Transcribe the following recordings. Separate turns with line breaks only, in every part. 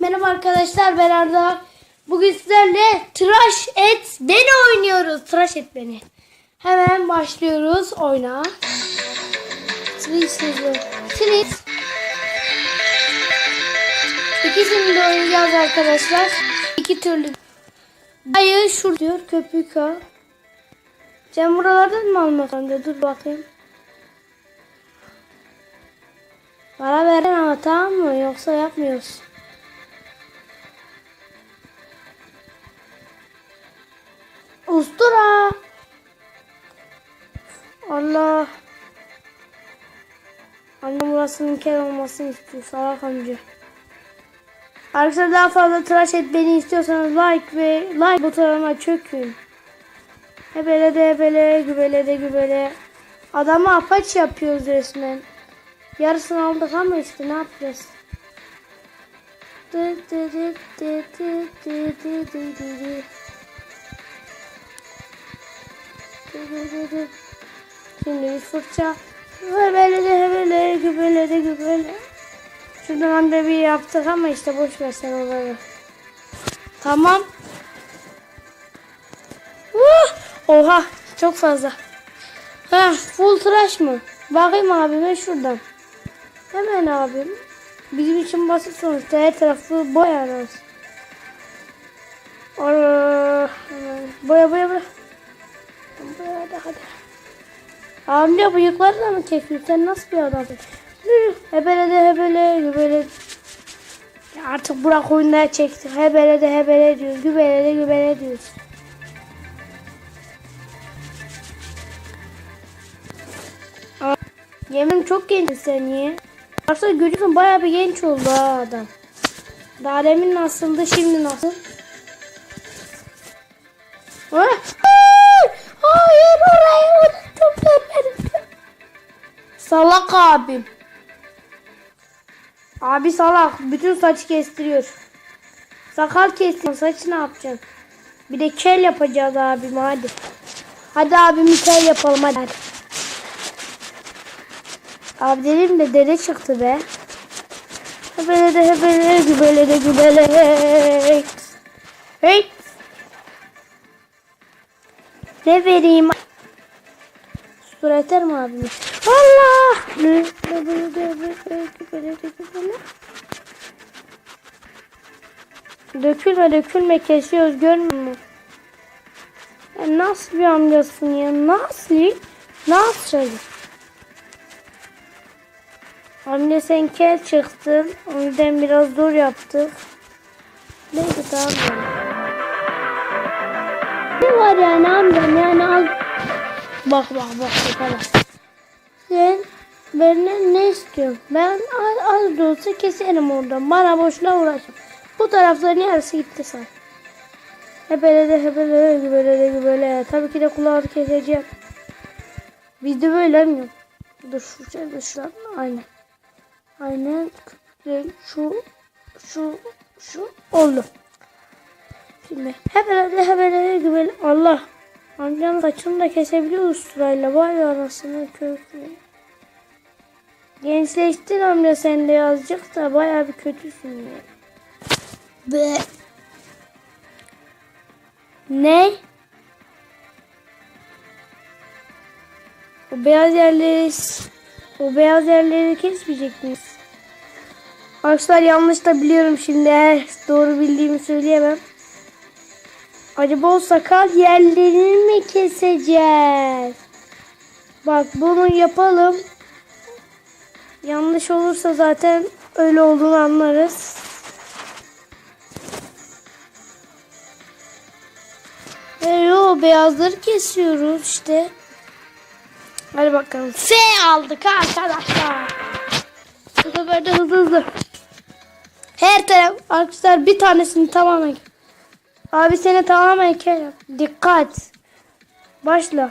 Merhaba arkadaşlar ben Arda. Bugün sizlerle tıraş et beni oynuyoruz. Tıraş et beni. Hemen başlıyoruz oyuna. Twitch. Twitch. İkisini de oynayacağız arkadaşlar. İki türlü. Dayı şur diyor köpük ha. Sen buralardan mı almak? Dur bakayım. Para veren ama tamam mı? Yoksa yapmıyoruz. Ustura. Allah. Annem burasının kel olmasını istiyor. Salak amca. Arkadaşlar daha fazla tıraş et beni istiyorsanız like ve like butonuna çökün. Hebele de hebele gübele de gübele. Adama apaç yapıyoruz resmen. Yarısını aldık ama işte ne yapacağız? Dı dı dı dı dı dı dı dı dı dı. Şimdi bir fırça. Hebele de hebele gübele de gübele. Şuradan bir yaptık ama işte boş ver sen onları. Tamam. Uh! Oha çok fazla. Ha full tıraş mı? Bakayım abime şuradan. Hemen abim. Bizim için basit sonuçta her tarafı boyarız. Allah. Boya boya boya. Boya hadi hadi. Amca bıyıkları da mı çekiyorsun? Sen nasıl bir adamsın? Hı, Hebele gübele. Artık bırak oyunları çekti. Hebele de hebele diyoruz. Gübele de gübele diyoruz. Yemin çok genç sen niye? Aslında görüyorsun bayağı bir genç oldu ha adam. Daha demin nasıldı şimdi nasıl? Ha? Hayır, hayır orayı unuttum ben. Salak abim. Abi salak. Bütün saçı kestiriyor. Sakal kestiriyor. Saçı ne yapacaksın? Bir de kel yapacağız abim hadi. Hadi abim kel yapalım hadi. hadi. Abi dedim de dede çıktı be. Hebele de hebele gübele de gübele. Hey. Ne vereyim? Surat mi abim? Allah! Ne? Dökülme dökülme kesiyoruz görmüyor musun? Ya nasıl bir amcasın ya? Nasıl? Nasıl? Anne sen kel çıktın. O yüzden biraz zor yaptık. Neyse tamam. Ne var yani amcam yani az... Bak bak bak bak. Sen benden ne istiyorsun? Ben az, az da olsa keserim oradan. Bana boşuna uğraşma. Bu tarafların yarısı gitti sen. Hebele de hebele gübele. Tabii ki de kulağını keseceğim. Bizde böyle mi? Dur şu şöyle şuradan. Aynen. Aynen. Şu şu şu oldu. Şimdi hebele de gübele. Allah. Amcam saçını da kesebiliyoruz sırayla. Vay arasını köklü. Gençleştin amca sen de azıcık da baya bir kötüsün ya. Be. Ne? O beyaz yerleri o beyaz yerleri kesmeyecek miyiz? Arkadaşlar yanlış da biliyorum şimdi. Doğru bildiğimi söyleyemem. Acaba o sakal yerlerini mi keseceğiz? Bak bunu yapalım. Yanlış olursa zaten öyle olduğunu anlarız. E yo beyazları kesiyoruz işte. Hadi bakalım. F aldık arkadaşlar. Bu sefer de hızlı hızlı. Her taraf arkadaşlar bir tanesini tamamen. Abi seni tamamen kerim. Dikkat. Başla.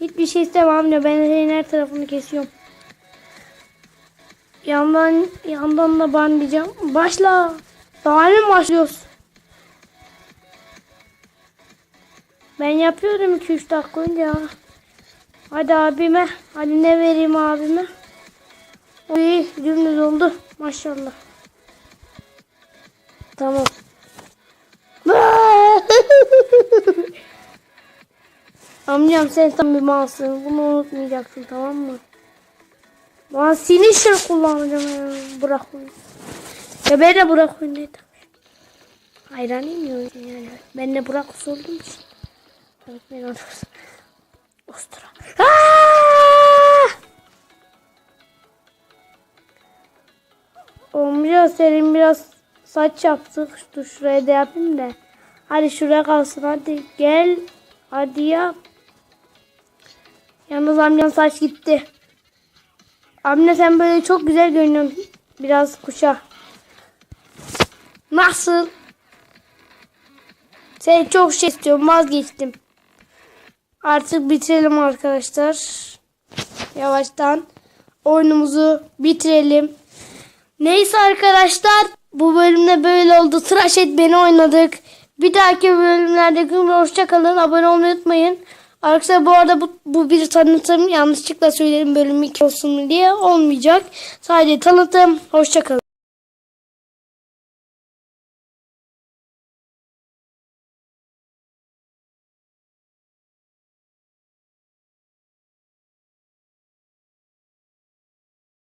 Hiçbir şey istemem ya. Ben senin her tarafını kesiyorum. Yandan yandan da bandlayacağım. Başla. Daha ne başlıyoruz? Ben yapıyorum 2-3 dakika önce. Hadi abime. Hadi ne vereyim abime? İyi dümdüz oldu. Maşallah. Tamam. Amcam sen tam bir malsın. Bunu unutmayacaksın tamam mı? Lan senin için kullanacağım ya. Bırak onu. Ya ben de bırak onu. Hayranıyım ya yani. Ben de bırak olduğum için. Evet ben onu. Ostura. Aaaa! Amca senin biraz saç yaptık. Dur şuraya da yapayım da. Hadi şuraya kalsın hadi gel. Hadi yap. Yalnız amcan saç gitti. Amca sen böyle çok güzel görünüyorsun. Biraz kuşa. Nasıl? Seni çok şey istiyorum vazgeçtim. Artık bitirelim arkadaşlar. Yavaştan oyunumuzu bitirelim. Neyse arkadaşlar bu bölümde böyle oldu. Tıraş et beni oynadık. Bir dahaki bölümlerde görüşmek hoşça kalın. Abone olmayı unutmayın. Arkadaşlar bu arada bu, bu bir tanıtım. Yanlışlıkla söylerim bölüm 2 olsun diye olmayacak. Sadece tanıtım. Hoşça kalın.